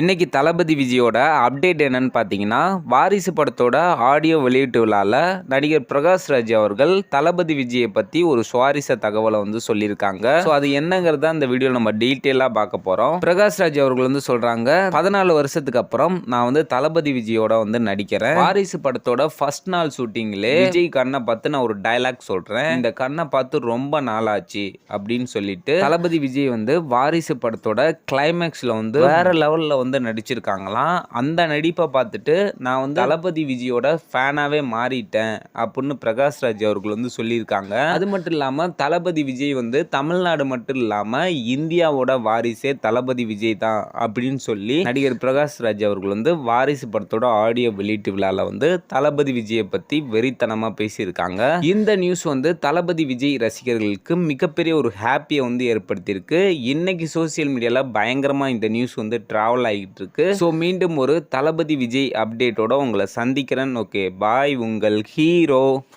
இன்றைக்கி தளபதி விஜயோட அப்டேட் என்னன்னு பார்த்தீங்கன்னா வாரிசு படத்தோட ஆடியோ வெளியீட்டு விழாவில் நடிகர் பிரகாஷ் ராஜ் அவர்கள் தளபதி விஜயை பற்றி ஒரு சுவாரஸ்ய தகவலை வந்து சொல்லியிருக்காங்க. ஸோ அது என்னங்கிறத அந்த வீடியோ நம்ம டீட்டெயிலாக பார்க்க போகிறோம் பிரகாஷ் ராஜ் அவர்கள் வந்து சொல்கிறாங்க பதினாலு வருஷத்துக்கு அப்புறம் நான் வந்து தளபதி விஜயோட வந்து நடிக்கிறேன். வாரிசு படத்தோட ஃபர்ஸ்ட் நாள் ஷூட்டிங்லே விஜய் கண்ணை பார்த்து நான் ஒரு டயலாக் சொல்கிறேன் இந்த கண்ணை பார்த்து ரொம்ப நாளாச்சு அப்படின்னு சொல்லிட்டு தளபதி விஜய் வந்து வாரிசு படத்தோட கிளைமேக்ஸில் வந்து வேற லெவலில் வந்து நடிச்சிருக்காங்களாம். அந்த நடிப்பை பார்த்துட்டு நான் வந்து தளபதி விஜயோட ஃபேனாகவே மாறிட்டேன் அப்படின்னு பிரகாஷ் ராஜ் அவர்கள் வந்து சொல்லியிருக்காங்க. அது மட்டும் இல்லாமல் தளபதி விஜய் வந்து தமிழ்நாடு மட்டும் இல்லாமல் இந்தியாவோட வாரிசே தளபதி விஜய் தான் அப்படின்னு சொல்லி நடிகர் பிரகாஷ் ராஜ் அவர்கள் வந்து வாரிசு படத்தோட ஆடியோ வெளியீட்டு விழாவில் வந்து தளபதி விஜயை பற்றி வெறித்தனமாக பேசியிருக்காங்க. இந்த நியூஸ் வந்து தளபதி விஜய் ரசிகர்களுக்கு மிகப்பெரிய ஒரு ஹாப்பியை வந்து ஏற்படுத்தியிருக்கு. இன்னைக்கு சோசியல் மீடியாவில் பயங்கரமாக இந்த நியூஸ் வந்து ட்ராவல் ஆகிட்டு இருக்கு ஸோ மீண்டும் ஒரு தளபதி விஜய் அப்டேட்டோட உங்களை சந்திக்கிறேன். ஓகே பாய் உங்கள் ஹீரோ.